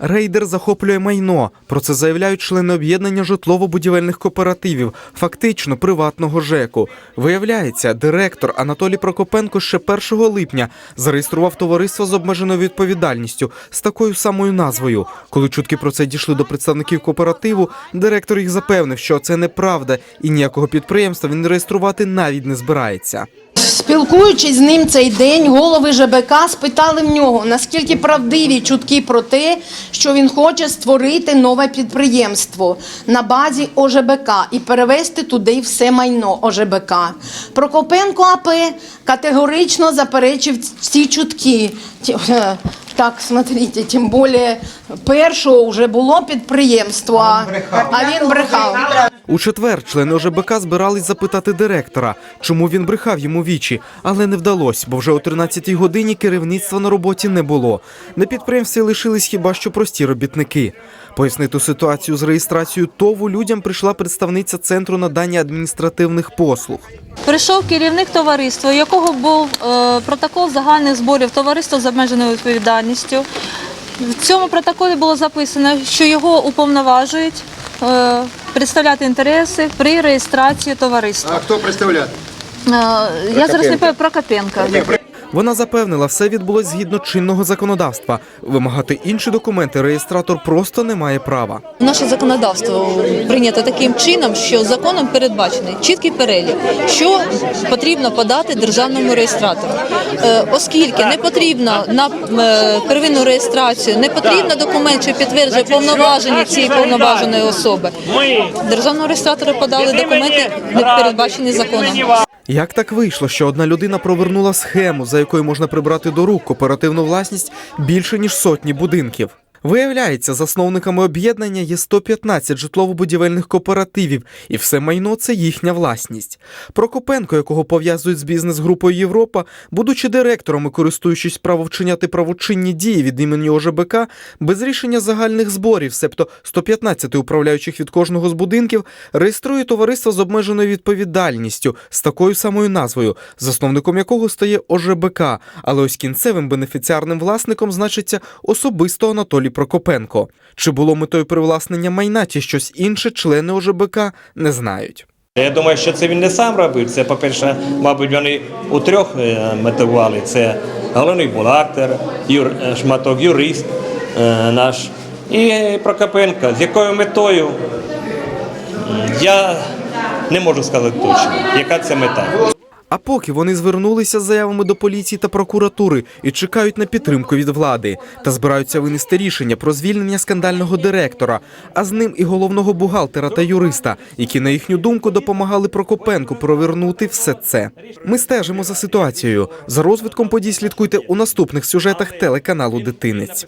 Рейдер захоплює майно. Про це заявляють члени об'єднання житлово-будівельних кооперативів, фактично приватного ЖЕКу. Виявляється, директор Анатолій Прокопенко ще 1 липня зареєстрував товариство з обмеженою відповідальністю з такою самою назвою. Коли чутки про це дійшли до представників кооперативу, директор їх запевнив, що це неправда і ніякого підприємства він реєструвати навіть не збирається. Спілкуючись з ним цей день, голови ЖБК спитали в нього, наскільки правдиві чутки про те, що він хоче створити нове підприємство на базі ОЖБК і перевести туди все майно ОЖБК. Прокопенко АП категорично заперечив ці чутки. Е, Так, смотрите, тим більше першого вже було підприємство, а а він брехав. У четвер члени ОЖБК збирались запитати директора, чому він брехав йому вічі, але не вдалося, бо вже о 13-й годині керівництва на роботі не було. На підприємстві лишились хіба що прості робітники. Пояснити ситуацію з реєстрацією ТОВу людям прийшла представниця центру надання адміністративних послуг. Прийшов керівник товариства, якого був е, протокол загальних зборів товариства з обмеженою відповідальністю. В цьому протоколі було записано, що його уповноважують е, представляти інтереси при реєстрації товариства. А хто представляє? Е, я зараз не пам'ятаю Прокопенка. Вона запевнила, все відбулось згідно чинного законодавства. Вимагати інші документи реєстратор просто не має права. Наше законодавство прийнято таким чином, що законом передбачений чіткий перелік, що потрібно подати державному реєстратору. Е, Оскільки не потрібно на е, первинну реєстрацію, не потрібно документ, що підтверджує повноваження цієї повноваженої особи. Державному реєстратору подали документи, не передбачені законом. Як так вийшло, що одна людина провернула схему, за якою можна прибрати до рук кооперативну власність більше ніж сотні будинків? Виявляється, засновниками об'єднання є 115 житлово-будівельних кооперативів, і все майно це їхня власність. Прокопенко, якого пов'язують з бізнес-групою Європа, будучи директором і користуючись право вчиняти правочинні дії від імені ОЖБК, без рішення загальних зборів, себто 115 управляючих від кожного з будинків, реєструє товариство з обмеженою відповідальністю з такою самою назвою, засновником якого стає ОЖБК, але ось кінцевим бенефіціарним власником значиться особисто Анатолій Прокопенко. Чи було метою привласнення майна чи щось інше, члени ОЖБК не знають. Я думаю, що це він не сам робив. Це, по-перше, мабуть, вони у трьох е, мотивували. Це головний бухгалтер, юр, е, шматок юрист е, наш і Прокопенко. З якою метою я не можу сказати точно, яка це мета. А поки вони звернулися з заявами до поліції та прокуратури і чекають на підтримку від влади та збираються винести рішення про звільнення скандального директора, а з ним і головного бухгалтера та юриста, які на їхню думку допомагали Прокопенку провернути все це. Ми стежимо за ситуацією. За розвитком подій слідкуйте у наступних сюжетах телеканалу Дитинець.